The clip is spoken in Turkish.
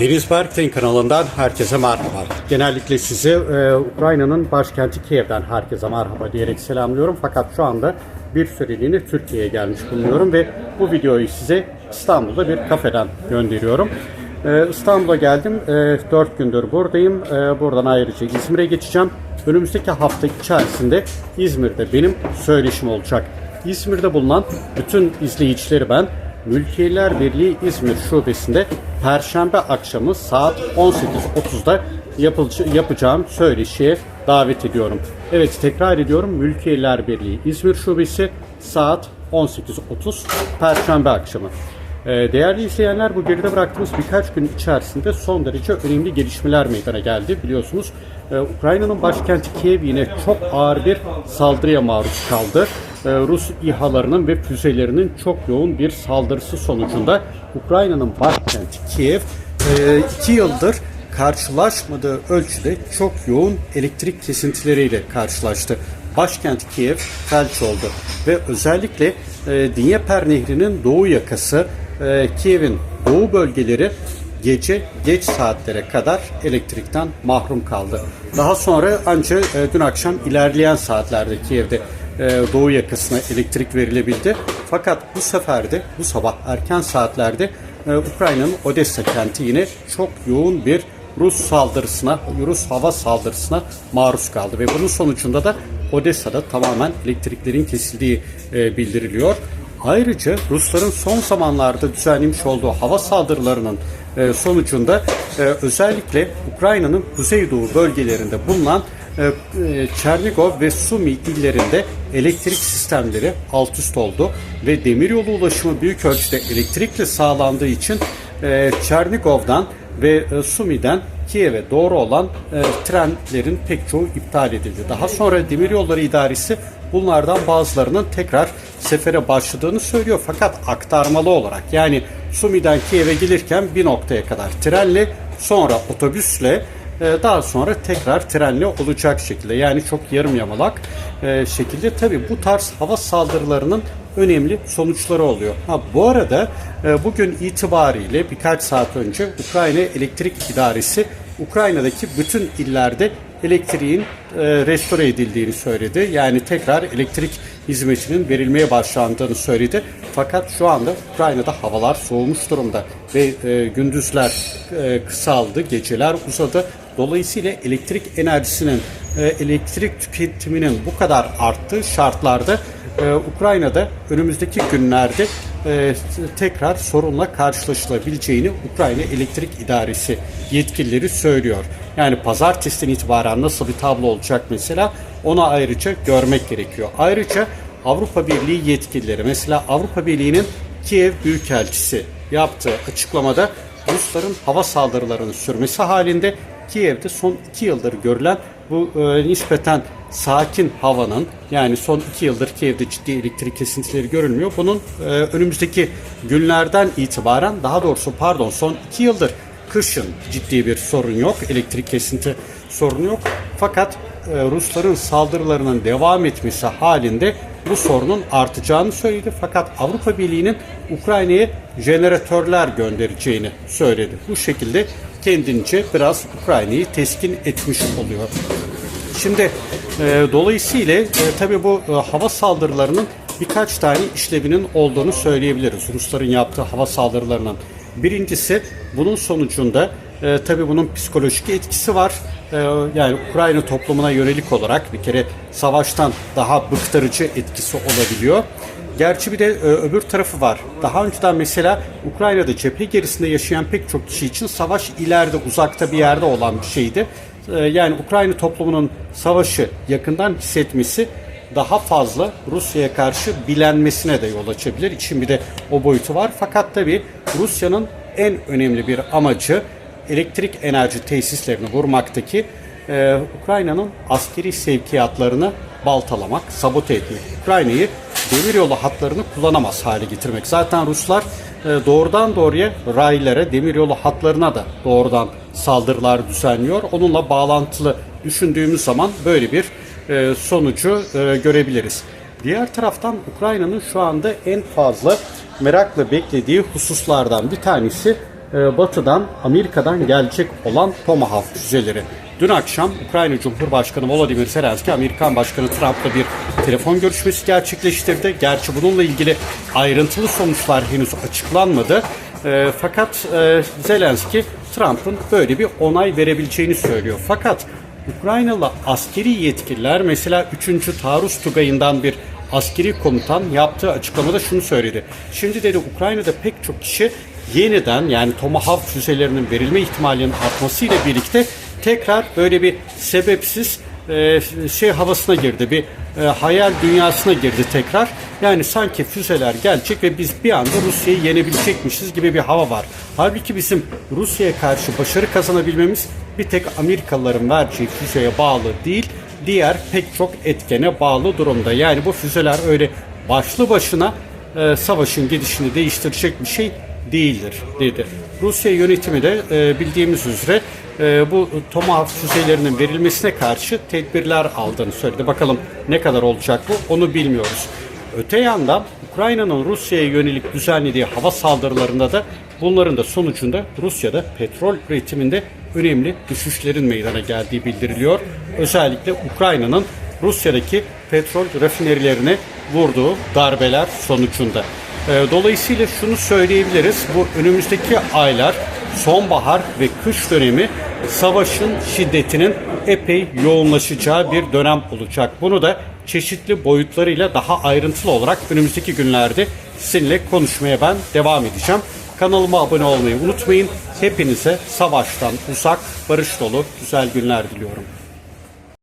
Deniz Berk'in kanalından herkese merhaba. Genellikle sizi e, Ukrayna'nın başkenti Kiev'den herkese merhaba diyerek selamlıyorum. Fakat şu anda bir süreliğine Türkiye'ye gelmiş bulunuyorum ve bu videoyu size İstanbul'da bir kafeden gönderiyorum. E, İstanbul'a geldim. E, 4 gündür buradayım. E, buradan ayrıca İzmir'e geçeceğim. Önümüzdeki hafta içerisinde İzmir'de benim söyleşim olacak. İzmir'de bulunan bütün izleyicileri ben Mülkiyeler Birliği İzmir Şubesi'nde Perşembe akşamı saat 18.30'da yapılca- yapacağım söyleşiye davet ediyorum. Evet tekrar ediyorum Mülkiyeler Birliği İzmir Şubesi saat 18.30 Perşembe akşamı. Ee, Değerli izleyenler bu geride bıraktığımız birkaç gün içerisinde son derece önemli gelişmeler meydana geldi. Biliyorsunuz e, Ukrayna'nın başkenti Kiev yine çok ağır bir saldırıya maruz kaldı. E, Rus İHA'larının ve füzelerinin çok yoğun bir saldırısı sonucunda Ukrayna'nın başkenti Kiev e, iki yıldır karşılaşmadığı ölçüde çok yoğun elektrik kesintileriyle karşılaştı. Başkent Kiev felç oldu ve özellikle e, Dnieper Nehri'nin doğu yakası Kiev'in doğu bölgeleri gece geç saatlere kadar elektrikten mahrum kaldı. Daha sonra ancak dün akşam ilerleyen saatlerde Kiev'de doğu yakasına elektrik verilebildi. Fakat bu sefer de bu sabah erken saatlerde e, Ukrayna'nın Odessa kenti yine çok yoğun bir Rus saldırısına, Rus hava saldırısına maruz kaldı ve bunun sonucunda da Odessa'da tamamen elektriklerin kesildiği e, bildiriliyor. Ayrıca Rusların son zamanlarda düzenlemiş olduğu hava saldırılarının e, sonucunda e, özellikle Ukrayna'nın kuzeydoğu bölgelerinde bulunan e, e, Çernigov ve Sumi illerinde elektrik sistemleri alt üst oldu ve demiryolu ulaşımı büyük ölçüde elektrikle sağlandığı için e, Çernigov'dan ve e, Sumi'den Kiev'e doğru olan trenlerin pek çoğu iptal edildi. Daha sonra Demiryolları İdaresi bunlardan bazılarının tekrar sefere başladığını söylüyor. Fakat aktarmalı olarak yani Sumi'den Kiev'e gelirken bir noktaya kadar trenle sonra otobüsle daha sonra tekrar trenle olacak şekilde yani çok yarım yamalak e, şekilde tabi bu tarz hava saldırılarının önemli sonuçları oluyor. Ha, bu arada e, bugün itibariyle birkaç saat önce Ukrayna Elektrik İdaresi Ukrayna'daki bütün illerde elektriğin e, restore edildiğini söyledi. Yani tekrar elektrik hizmetinin verilmeye başlandığını söyledi. Fakat şu anda Ukrayna'da havalar soğumuş durumda ve e, gündüzler e, kısaldı, geceler uzadı. Dolayısıyla elektrik enerjisinin, e, elektrik tüketiminin bu kadar arttığı şartlarda e, Ukrayna'da önümüzdeki günlerde e, tekrar sorunla karşılaşılabileceğini Ukrayna Elektrik İdaresi yetkilileri söylüyor. Yani pazartesiden itibaren nasıl bir tablo olacak mesela onu ayrıca görmek gerekiyor. Ayrıca Avrupa Birliği yetkilileri mesela Avrupa Birliği'nin Kiev Büyükelçisi yaptığı açıklamada Rusların hava saldırılarını sürmesi halinde Kiev'de son iki yıldır görülen bu e, nispeten sakin havanın yani son iki yıldır Kiev'de ciddi elektrik kesintileri görülmüyor. Bunun e, önümüzdeki günlerden itibaren daha doğrusu pardon son iki yıldır kışın ciddi bir sorun yok. Elektrik kesinti sorunu yok. Fakat e, Rusların saldırılarının devam etmesi halinde bu sorunun artacağını söyledi. Fakat Avrupa Birliği'nin Ukrayna'ya jeneratörler göndereceğini söyledi. Bu şekilde kendince biraz Ukrayna'yı teskin etmiş oluyor. Şimdi e, dolayısıyla e, tabii bu e, hava saldırılarının birkaç tane işlevinin olduğunu söyleyebiliriz. Rusların yaptığı hava saldırılarının. Birincisi bunun sonucunda e, tabii bunun psikolojik etkisi var. E, yani Ukrayna toplumuna yönelik olarak bir kere savaştan daha bıktırıcı etkisi olabiliyor. Gerçi bir de e, öbür tarafı var. Daha önceden mesela Ukrayna'da cephe gerisinde yaşayan pek çok kişi için savaş ileride uzakta bir yerde olan bir şeydi. E, yani Ukrayna toplumunun savaşı yakından hissetmesi daha fazla Rusya'ya karşı bilenmesine de yol açabilir. İçin bir de o boyutu var. Fakat tabii Rusya'nın en önemli bir amacı elektrik enerji tesislerini vurmaktaki e, Ukrayna'nın askeri sevkiyatlarını baltalamak, sabote etmek. Ukrayna'yı demiryolu hatlarını kullanamaz hale getirmek. Zaten Ruslar e, doğrudan doğruya raylara, demiryolu hatlarına da doğrudan saldırılar düzenliyor. Onunla bağlantılı düşündüğümüz zaman böyle bir e, sonucu e, görebiliriz. Diğer taraftan Ukrayna'nın şu anda en fazla merakla beklediği hususlardan bir tanesi batıdan Amerika'dan gelecek olan Tomahawk füzeleri. Dün akşam Ukrayna Cumhurbaşkanı Volodymyr Zelenski Amerikan Başkanı Trump'la bir telefon görüşmesi gerçekleştirdi. Gerçi bununla ilgili ayrıntılı sonuçlar henüz açıklanmadı. E, fakat e, Zelenski Trump'ın böyle bir onay verebileceğini söylüyor. Fakat Ukraynalı askeri yetkililer mesela 3. Taarruz Tugayı'ndan bir askeri komutan yaptığı açıklamada şunu söyledi. Şimdi dedi Ukrayna'da pek çok kişi yeniden yani Tomahawk füzelerinin verilme ihtimalinin artmasıyla birlikte tekrar böyle bir sebepsiz e, şey havasına girdi. Bir e, hayal dünyasına girdi tekrar. Yani sanki füzeler gelecek ve biz bir anda Rusya'yı yenebilecekmişiz gibi bir hava var. Halbuki bizim Rusya'ya karşı başarı kazanabilmemiz bir tek Amerikalıların vereceği füzeye bağlı değil, diğer pek çok etkene bağlı durumda. Yani bu füzeler öyle başlı başına e, savaşın gidişini değiştirecek bir şey değildir dedi. Rusya yönetimi de e, bildiğimiz üzere e, bu Tomahawk füzelerinin verilmesine karşı tedbirler aldığını söyledi. Bakalım ne kadar olacak bu onu bilmiyoruz. Öte yandan Ukrayna'nın Rusya'ya yönelik düzenlediği hava saldırılarında da bunların da sonucunda Rusya'da petrol üretiminde önemli düşüşlerin meydana geldiği bildiriliyor. Özellikle Ukrayna'nın Rusya'daki petrol rafinerilerine vurduğu darbeler sonucunda. Ee, Dolayısıyla şunu söyleyebiliriz. Bu önümüzdeki aylar sonbahar ve kış dönemi savaşın şiddetinin epey yoğunlaşacağı bir dönem olacak. Bunu da çeşitli boyutlarıyla daha ayrıntılı olarak önümüzdeki günlerde sizinle konuşmaya ben devam edeceğim. Kanalıma abone olmayı unutmayın. Hepinize savaştan uzak, barış dolu güzel günler diliyorum.